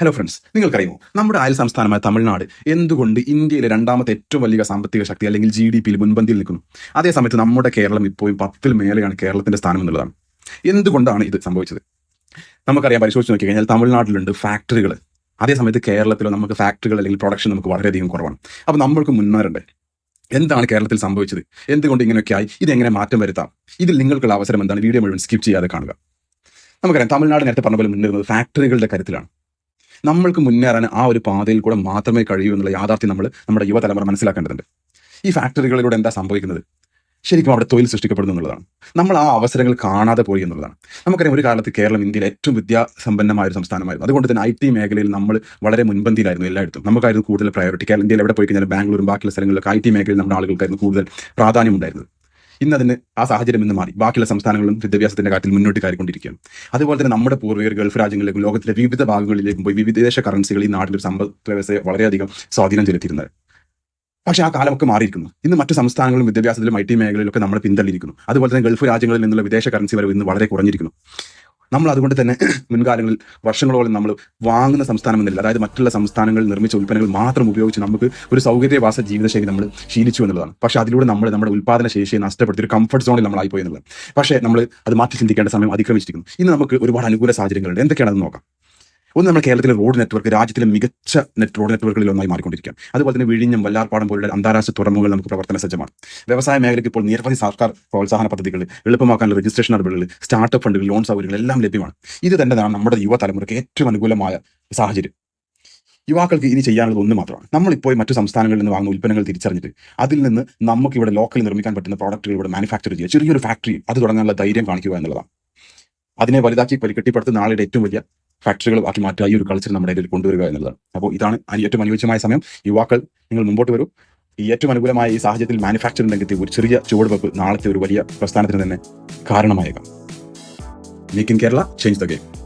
Hello friends നിങ്ങൾക്കറിയുമോ? നമ്മുടെ അയൽ സംസ്ഥാനമായ തമിഴ്നാട് എന്തുകൊണ്ട് ഇന്ത്യയിലെ രണ്ടാമത്തെ ഏറ്റവും വലിയ സാമ്പത്തിക ശക്തി അല്ലെങ്കിൽ ജി ഡി പിയിൽ മുൻപന്തിയിൽ നിൽക്കുന്നു? അതേസമയത്ത് നമ്മുടെ കേരളം ഇപ്പോഴും പത്തിൽ മേലെയാണ് കേരളത്തിന്റെ സ്ഥാനം എന്നുള്ളതാണ്. എന്തുകൊണ്ടാണ് ഇത് സംഭവിച്ചത്? നമുക്കറിയാം പരിശോധിച്ച് നോക്കി കഴിഞ്ഞാൽ തമിഴ്നാട്ടിലുണ്ട് ഫാക്ടറികൾ അതേസമയത്ത് കേരളത്തിലോ നമുക്ക് ഫാക്ടറികൾ അല്ലെങ്കിൽ പ്രൊഡക്ഷൻ നമുക്ക് വളരെയധികം കുറവാണ്. അപ്പോൾ നമ്മൾക്ക് മുന്നേറണ്ടേ എന്താണ് കേരളത്തിൽ സംഭവിച്ചത്? എന്തുകൊണ്ട് ഇങ്ങനെയൊക്കെ ആയി ഇതെങ്ങനെ മാറ്റം വരുത്താം? ഇതിൽ നിങ്ങൾക്കുള്ള അവസരം എന്താണ്? വീഡിയോ മുഴുവൻ സ്കിപ്പ് ചെയ്യാതെ കാണുക. നമുക്കറിയാം തമിഴ്നാട് നേരത്തെ പറഞ്ഞ പോലെ മുന്നേറുന്നത് ഫാക്ടറികളുടെ കാര്യത്തിലാണ്. നമ്മൾക്ക് മുന്നേറാൻ ആ ഒരു പാതയിൽ കൂടെ മാത്രമേ കഴിയൂ എന്നുള്ള യാഥാർത്ഥ്യം നമ്മൾ നമ്മുടെ യുവതലമുറ മനസ്സിലാക്കേണ്ടതുണ്ട്. ഈ ഫാക്ടറികളിലൂടെ എന്താ സംഭവിക്കുന്നത്? ശരിക്കും അവിടെ തൊഴിൽ സൃഷ്ടിക്കപ്പെടുന്നു എന്നുള്ളതാണ്. നമ്മൾ ആ അവസരങ്ങൾ കാണാതെ പോയി എന്നുള്ളതാണ്. നമുക്കറിയാം ഒരു കാലത്ത് കേരളം ഇന്ത്യയിലെ ഏറ്റവും വിദ്യാസമ്പന്നമായ ഒരു സംസ്ഥാനമായിരുന്നു. അതുകൊണ്ട് തന്നെ ഐ ടി മേഖലയിൽ നമ്മൾ വളരെ മുൻപന്തിയിലായിരുന്നു എല്ലായിടത്തും. നമുക്കായിരുന്നു കൂടുതൽ പ്രയോറിറ്റി കേരളം ഇന്ത്യയിൽ എവിടെ പോയി കഴിഞ്ഞാൽ ബാംഗ്ലൂരും ബാക്കിയുള്ള സ്ഥലങ്ങളിലൊക്കെ ഐ ടി മേഖലയിൽ നമ്മുടെ ആളുകൾക്കായിരുന്നു കൂടുതൽ പ്രാധാന്യം ഉണ്ടായിരുന്നത്. ഇന്ന് അതിന് ആ സാഹചര്യം ഇന്ന് മാറി. ബാക്കിയുള്ള സംസ്ഥാനങ്ങളും വിദ്യാഭ്യാസത്തിന്റെ കാര്യത്തിൽ മുന്നോട്ട് കയറിക്കൊണ്ടിരിക്കുകയാണ്. അതുപോലെ തന്നെ നമ്മുടെ പൂർവികർ ഗൾഫ് രാജ്യങ്ങളിലേക്കും ലോകത്തിലെ വിവിധ ഭാഗങ്ങളിലേക്കും പോയി വിദേശ കറൻസികൾ ഈ നാട്ടിൽ ഒരു സമ്പദ് വ്യവസ്ഥയെ വളരെയധികം സ്വാധീനം ചെലുത്തിയിരുന്നത്. പക്ഷേ ആ കാലമൊക്കെ മാറിയിരിക്കുന്നു. ഇന്ന് മറ്റു സംസ്ഥാനങ്ങളും വിദ്യാഭ്യാസത്തിലും ഐ ടി മേഖലയിലൊക്കെ നമ്മൾ പിന്തള്ളിയിരിക്കുന്നു. അതുപോലെ തന്നെ ഗൾഫ് രാജ്യങ്ങളിൽ നിന്നുള്ള വിദേശ കറൻസി വരവ് ഇന്ന് വളരെ കുറഞ്ഞിരിക്കുന്നു. നമ്മൾ അതുകൊണ്ട് തന്നെ മുൻകാലങ്ങളിൽ വർഷങ്ങളോളം നമ്മൾ വാങ്ങുന്ന സംസ്ഥാനം എന്നില്ല അതായത് മറ്റുള്ള സംസ്ഥാനങ്ങളിൽ നിർമ്മിച്ച ഉൽപ്പന്നങ്ങൾ മാത്രം ഉപയോഗിച്ച് നമുക്ക് ഒരു സൗകര്യവാസ ജീവിതശൈലി നമ്മൾ ശീലിച്ചു എന്നുള്ളതാണ്. പക്ഷേ അതിലൂടെ നമ്മൾ നമ്മുടെ ഉൽപ്പാദന ശേഷിയെ നഷ്ടപ്പെടുത്തി ഒരു കംഫർട്ട് സോണിൽ നമ്മൾ ആയിപ്പോയി എന്നുള്ളത്. പക്ഷേ നമ്മൾ അത് മാറ്റി ചിന്തിക്കേണ്ട സമയം അതിക്രമിച്ചിരിക്കുന്നു. ഇന്ന് നമുക്ക് ഒരുപാട് അനുകൂല സാഹചര്യങ്ങളുണ്ട്. എന്തൊക്കെയാണെന്ന് നോക്കാം. ഒന്ന് നമ്മൾ കേരളത്തിലെ റോഡ് നെറ്റ്വർക്ക് രാജ്യത്തിലെ മികച്ച നെറ്റ് റോഡ് നെറ്റ്വർക്കുകളിൽ ഒന്നായി മാറിക്കൊണ്ടിരിക്കുകയാണ്. അതുപോലെ തന്നെ വിഴിഞ്ഞം വല്ലാർപ്പാടം പോലുള്ള അന്താരാഷ്ട്ര തുറമുഖങ്ങൾ നമുക്ക് പ്രവർത്തന സജ്ജമാണ്. വ്യവസായ മേഖലയ്ക്ക് ഇപ്പോൾ നിരവധി സർക്കാർ പ്രോത്സാഹന പദ്ധതികൾ എളുപ്പമാക്കാനുള്ള രജിസ്ട്രേഷൻ നടപടികൾ സ്റ്റാർട്ടപ്പ് ഫണ്ടുകൾ ലോൺ സൗകര്യങ്ങൾ എല്ലാം ലഭ്യമാണ്. ഇത് തന്നെയാണ് നമ്മുടെ യുവതലമുറയ്ക്ക് ഏറ്റവും അനുകൂലമായ സാഹചര്യം. യുവാക്കൾക്ക് ഇനി ചെയ്യാനുള്ളത് ഒന്ന് മാത്രമാണ്. നമ്മളിപ്പോൾ മറ്റു സംസ്ഥാനങ്ങളിൽ നിന്ന് വാങ്ങുന്ന ഉൽപ്പന്നങ്ങൾ തിരിച്ചറിഞ്ഞിട്ട് അതിൽ നിന്ന് നമുക്ക് ഇവിടെ ലോക്കലിൽ നിർമ്മിക്കാൻ പറ്റുന്ന പ്രോഡക്റ്റുകൾ ഇവിടെ മാനുഫാക്ചർ ചെയ്യുക. ചെറിയൊരു ഫാക്ടറി അത് തുടങ്ങാനുള്ള ധൈര്യം കാണിക്കുക എന്നുള്ളതാണ്. അതിനെ വലുതാക്കി കെട്ടിപ്പടുത്ത് നാളെ ഏറ്റവും വലിയ ഫാക്ടറികൾ ആക്കി മാറ്റുക ഈ ഒരു കൾച്ചർ നമ്മുടെ ഇടയിൽ കൊണ്ടുവരിക എന്നുള്ളതാണ്. അപ്പോൾ ഇതാണ് ഏറ്റവും അനുയോജ്യമായ സമയം. യുവാക്കൾ നിങ്ങൾ മുമ്പോട്ട് വരും. ഈ ഏറ്റവും അനുകൂലമായ ഈ സാഹചര്യത്തിൽ മാനുഫാക്ചറിംഗ് രംഗത്തെ ഒരു ചെറിയ ചുവടുവെപ്പ് നാളത്തെ ഒരു വലിയ പ്രസ്ഥാനത്തിന് തന്നെ കാരണമായേക്കാം. Make in Kerala change the game